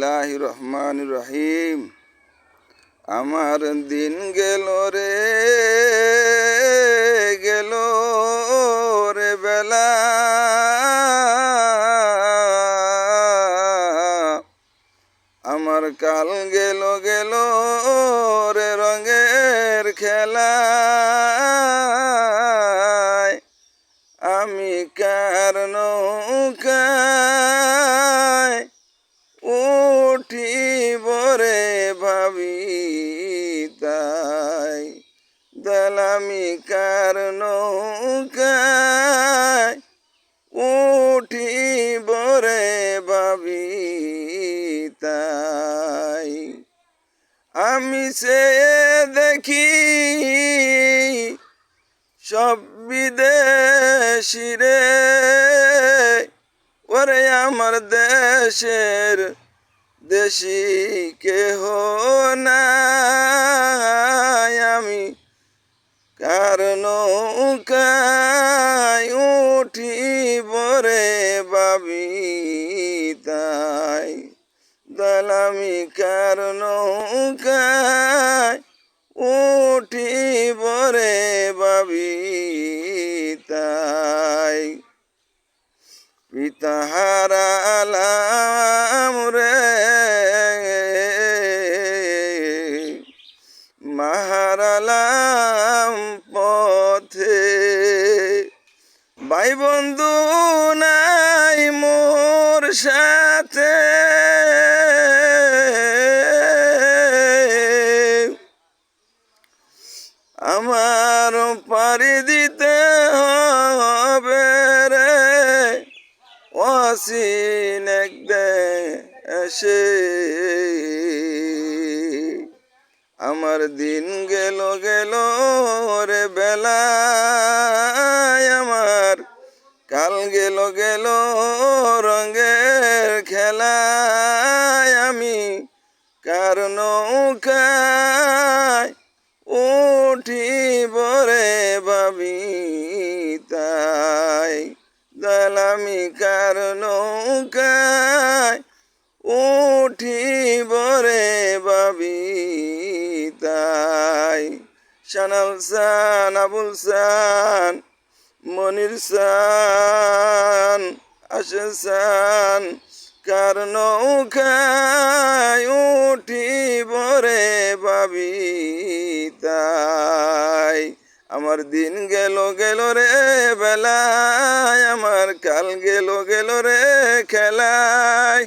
বিসমিল্লাহ রহমান রহিম। আমার দিন গেল রে গেল রে বেলা। আমার কাল গেল গেল রে রঙের খেলা। দালামি কার উঠি বরে বাবি তাই? আমি সে দেখি সব বিদেশি রে। ওরে আমার দেশের দেশি কেহ নাই আমি কারণ উঠি বরে বাবি তাই। দালামি কারণ উঠি বরে বাবি তাই। পিতাহারালাম রে। মাহারালাম ভাই বন্ধু, নাই মোর সাথে। আমার পারি দিতে হবে রে। ওয়াসিন এসে আমার দিন গেল গেল রে বেলা। কাল গেল গেল রঙের খেলায় আমি। কার নৌকায় উঠি বরে ভাবি তাই। দালামি কার নৌকায় উঠি বরে বাবি তাই। শানাল সান, আবুল সান মনির সান আশে সান, কার নৌকায় উঠি বরে ভাবি তাই। আমার দিন গেল গেল রে বেলায়, আমার কাল গেল গেল রে খেলায়।